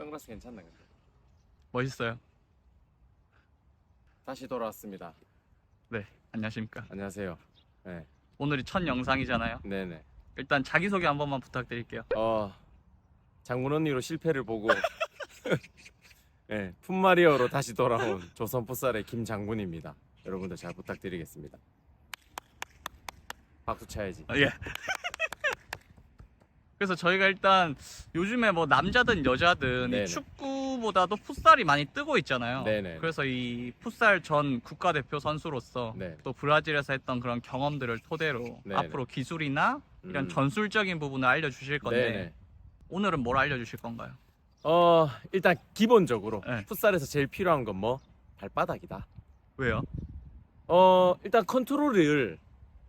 선글라스 괜찮나 근데. 멋있어요. 다시 돌아왔습니다. 네, 안녕하십니까. 안녕하세요. 네, 오늘이 첫 영상이잖아요. 네네. 일단 자기소개 한 번만 부탁드릴게요. 어, 장군 언니로 실패를 보고, 네, 풋마리어로 다시 돌아온 조선 풋살의 김장군입니다. 여러분들 잘 부탁드리겠습니다. 박수 쳐야지. 아, 예. 그래서 저희가 일단 요즘에 뭐 남자든 여자든 이. 축구보다도 풋살이 많이 뜨고 있잖아요. 네네. 그래서 이 풋살 전 국가대표 선수로서 네. 또 브라질에서 했던 그런 경험들을 토대로 네네. 앞으로 기술이나 이런 음. 전술적인 부분을 알려주실 건데 네네. 오늘은 뭘 알려주실 건가요? 어, 일단 기본적으로 네. 풋살에서 제일 필요한 건 뭐? 발바닥이다. 왜요? 어, 일단 컨트롤을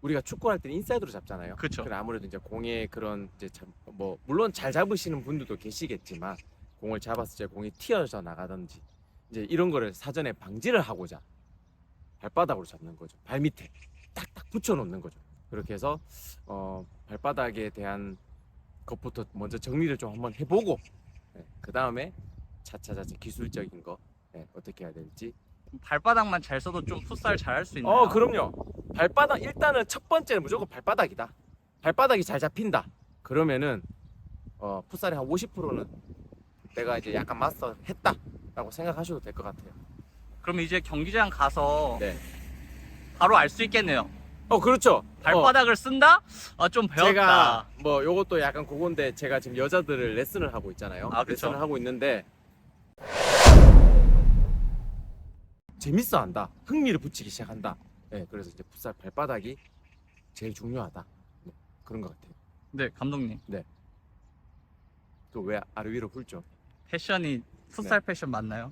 우리가 축구할 때는 인사이드로 잡잖아요. 그쵸. 그래 아무래도 이제 공의 그런 이제 참, 뭐 물론 잘 잡으시는 분들도 계시겠지만 공을 잡았을 때 공이 튀어져 나가든지 이제 이런 거를 사전에 방지를 하고자 발바닥으로 잡는 거죠. 발 밑에 딱딱 붙여 놓는 거죠. 그렇게 해서 어, 발바닥에 대한 것부터 먼저 정리를 좀 한번 해보고 그 다음에 차차차차 기술적인 거 예, 어떻게 해야 될지 발바닥만 잘 써도 좀 풋살 잘 할 수 있나요? 어, 그럼요. 발바닥 일단은 첫 번째는 무조건 발바닥이다. 발바닥이 잘 잡힌다. 그러면은 어, 풋살의 한 50%는 내가 이제 약간 마스터 했다 라고 생각하셔도 될 것 같아요. 그럼 이제 경기장 가서 네. 바로 알 수 있겠네요. 어, 그렇죠. 발바닥을 쓴다? 아, 좀 어, 배웠다. 제가 뭐 요것도 약간 그건데 제가 지금 여자들을 레슨을 하고 있잖아요. 아, 그쵸. 레슨을 하고 있는데 재밌어 한다. 흥미를 붙이기 시작한다. 네, 그래서 이제 풋살 발바닥이 제일 중요하다. 네, 그런 것 같아요. 네, 감독님. 또 왜 아래 위로 훑죠? 패션이 풋살 네. 패션 맞나요?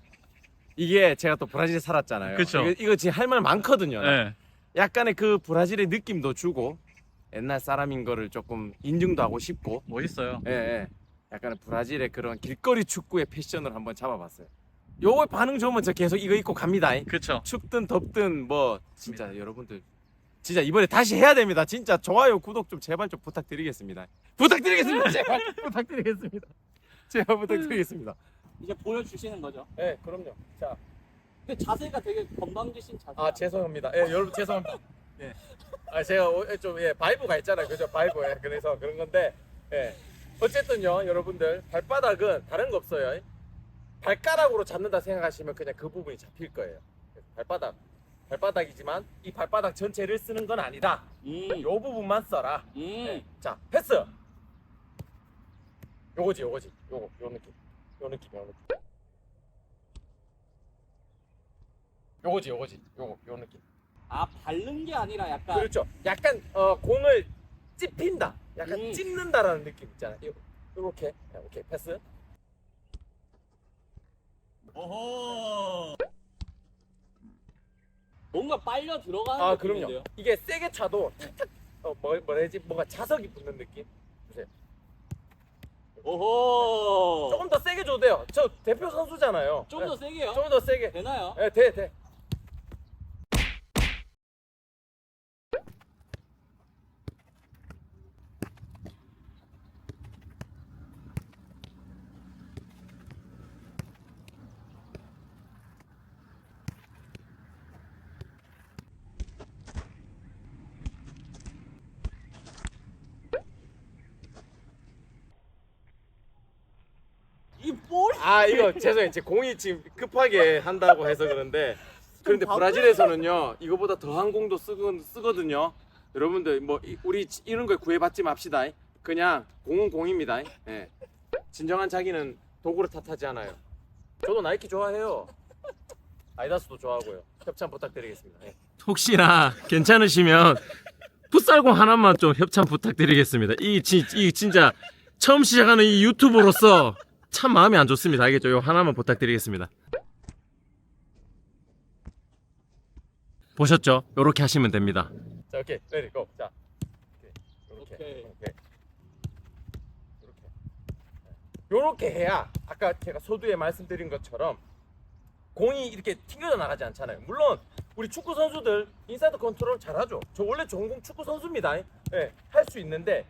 이게 제가 또 브라질에 살았잖아요. 그쵸. 이거, 이거 지금 할 말 많거든요. 네. 약간의 그 브라질의 느낌도 주고 옛날 사람인 거를 조금 인증도 하고 싶고 멋있어요. 예, 예. 약간의 브라질의 그런 길거리 축구의 패션을 한번 잡아봤어요. 요거 반응 좋으면 저 계속 이거 입고 갑니다. 그쵸. 춥든 덥든 뭐 진짜 여러분들 진짜 이번에 다시 해야 됩니다. 진짜 좋아요, 구독 좀 제발 좀 부탁드리겠습니다. 부탁드리겠습니다. 제발 부탁드리겠습니다. 제발 부탁드리겠습니다. 이제 보여주시는 거죠. 네, 그럼요. 자, 근데 자세가 되게 건방지신 자세. 아 죄송합니다. 예, 여러분 죄송합니다. 예. 아 제가 오- 좀 예, 바이브가 있잖아요. 그죠? 바이브. 예, 그래서 그런 건데 예. 어쨌든요, 여러분들 발바닥은 다른 거 없어요. 발가락으로 잡는다 생각하시면 그냥 그 부분이 잡힐 거예요. 발바닥. 발바닥이지만 이 발바닥 전체를 쓰는 건 아니다. 음. 요 부분만 써라. 음. 네. 자, 패스. 요거지, 요거지. 요거, 요 느낌. 요 느낌, 요 느낌. 요거지, 요거지. 요거, 요 느낌. 아, 바른 게 아니라 약간 그렇죠. 약간 어, 공을 찝힌다. 약간 음. 찝는다라는 느낌 있잖아요. 요- 요렇게. 네, 오케이, 패스. 오호. 뭔가 빨려 들어가는 아, 그럼요. 이게 세게 차도 탁탁 어, 뭐, 뭐라 해야지? 뭔가 자석이 붙는 느낌? 보세요. 오호. 조금 더 세게 줘도 돼요. 저 대표 선수잖아요. 좀더 네, 세게요. 조금 더 세게. 되나요? 네, 돼, 돼. 이 볼? 아 이거 죄송해요. 제 공이 지금 급하게 한다고 해서 그런데 그런데 좀 브라질에서는요 이거보다 더한 공도 쓰거, 쓰거든요. 여러분들 뭐 이- 우리 지- 이런 거에 구애받지 맙시다. 그냥 공은 공입니다. 예. 진정한 자기는 도구를 탓하지 않아요. 저도 나이키 좋아해요. 아이다스도 좋아하고요. 협찬 부탁드리겠습니다. 예. 혹시나 괜찮으시면 풋살공 하나만 좀 협찬 부탁드리겠습니다. 이, 지, 이 진짜 처음 시작하는 이 유튜버로서 참 마음이 안 좋습니다. 알겠죠? 요 하나만 부탁드리겠습니다. 보셨죠? 요렇게 하시면 됩니다. 자 오케이 레디 고 자 이렇게 오케이. 이렇게 이렇게 요렇게 해야 아까 제가 소두에 말씀드린 것처럼 공이 이렇게 튕겨져 나가지 않잖아요. 물론 우리 축구 선수들 인사이드 컨트롤 잘하죠. 저 원래 전공 축구 선수입니다. 예, 할 수 있는데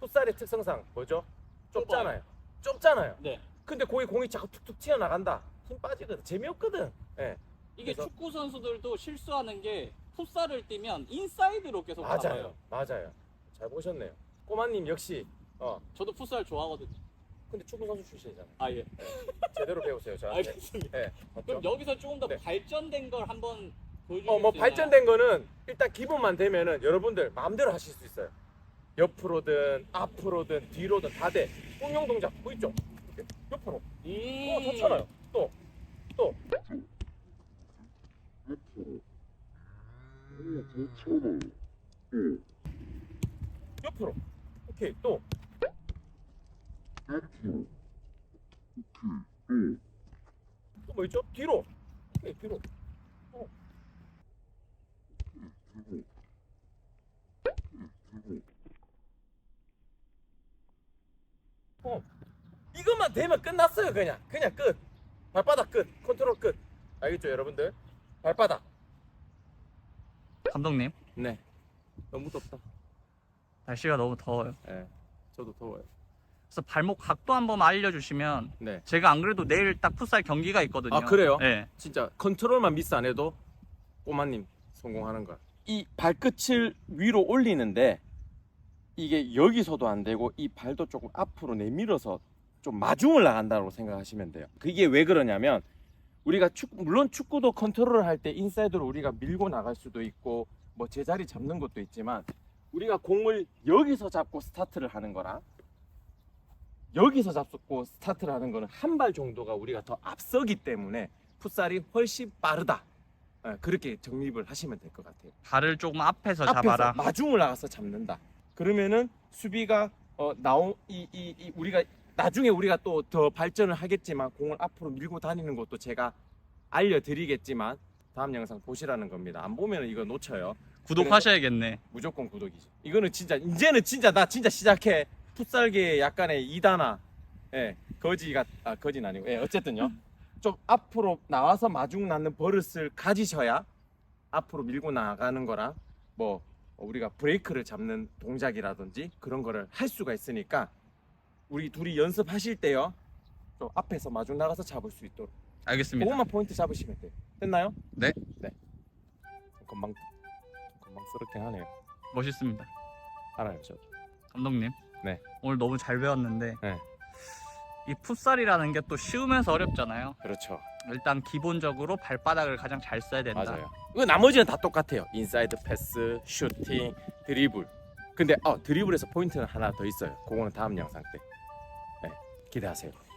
풋살의 특성상 뭐죠? 좁잖아요. 좁잖아요. 네. 근데 거기 공이 자꾸 툭툭 튀어나간다. 힘 빠지거든. 재미없거든. 예. 이게 그래서- 축구 선수들도 실수하는 게 풋살을 뛰면 인사이드로 계속 맞아요. 나가요. 맞아요. 잘 보셨네요. 꼬마님 역시 어 저도 풋살 좋아하거든요. 근데 축구 선수 출신이잖아요. 아 예. 제대로 배우세요. 저한테. 알겠습니다. 예. 맞죠? 그럼 여기서 조금 더 네. 발전된 걸 한번 보여주실 어, 뭐수 있나요? 발전된 거는 일단 기본만 되면은 여러분들 마음대로 하실 수 있어요. 옆으로든 앞으로든 뒤로든 다 돼. 응용 동작 보이죠? 이렇게 옆으로. 음. 어, 좋잖아요. 또, 또. 옆으로. 오케이, 또. 또뭐 있죠? 뒤로. 오케이, 뒤로. 어. 어. 되면 끝났어요, 그냥. 그냥 끝. 발바닥 끝. 컨트롤 끝. 알겠죠, 여러분들? 발바닥. 감독님 네. 너무 덥다. 날씨가 너무 더워요. 예. 저도 더워요. 그래서 발목 각도 한번 알려주시면 네. 제가 안 그래도 내일 딱 풋살 경기가 있거든요. 아, 그래요? 네. 진짜 컨트롤만 미스 안 해도 꼬마님 성공하는 거야. 이 발끝을 위로 올리는데 이게 여기서도 안 되고 이 발도 조금 앞으로 내밀어서 좀 마중을 나간다고 생각하시면 돼요. 그게 왜 그러냐면 우리가 축 물론 축구도 컨트롤을 할 때 인사이드로 우리가 밀고 나갈 수도 있고 뭐 제자리 잡는 것도 있지만 우리가 공을 여기서 잡고 스타트를 하는 거랑 여기서 잡고 스타트를 하는 거는 한 발 정도가 우리가 더 앞서기 때문에 풋살이 훨씬 빠르다. 예, 그렇게 정립을 하시면 될 것 같아요. 발을 조금 앞에서 앞에서 잡아라. 마중을 나가서 잡는다. 그러면은 수비가 어 나오 이, 이, 이 우리가 나중에 우리가 또 더 발전을 하겠지만 공을 앞으로 밀고 다니는 것도 제가 알려드리겠지만 다음 영상 보시라는 겁니다. 안 보면 이거 놓쳐요. 구독하셔야겠네. 무조건 구독이지. 이거는 진짜 이제는 진짜 나 진짜 시작해. 풋살계의 약간의 이단아. 예. 거지가 아 거지는 아니고. 예, 어쨌든요. 좀 앞으로 나와서 마중 낳는 버릇을 가지셔야 앞으로 밀고 나가는 거랑 뭐 우리가 브레이크를 잡는 동작이라든지 그런 거를 할 수가 있으니까 우리 둘이 연습하실 때요. 좀 앞에서 마중 나가서 잡을 수 있도록. 알겠습니다. 그것만 포인트 잡으시면 돼요. 됐나요? 네. 네. 금방 금방스럽긴 하네요. 멋있습니다. 알아요, 저. 감독님. 네. 오늘 너무 잘 배웠는데 네. 이 풋살이라는 게 또 쉬우면서 어렵잖아요. 그렇죠. 일단 기본적으로 발바닥을 가장 잘 써야 된다. 맞아요. 그 나머지는 다 똑같아요. 인사이드 패스, 슈팅, 드리블. 근데 어, 드리블에서 포인트는 하나 더 있어요. 그거는 다음 영상 때. 네, 기대하세요.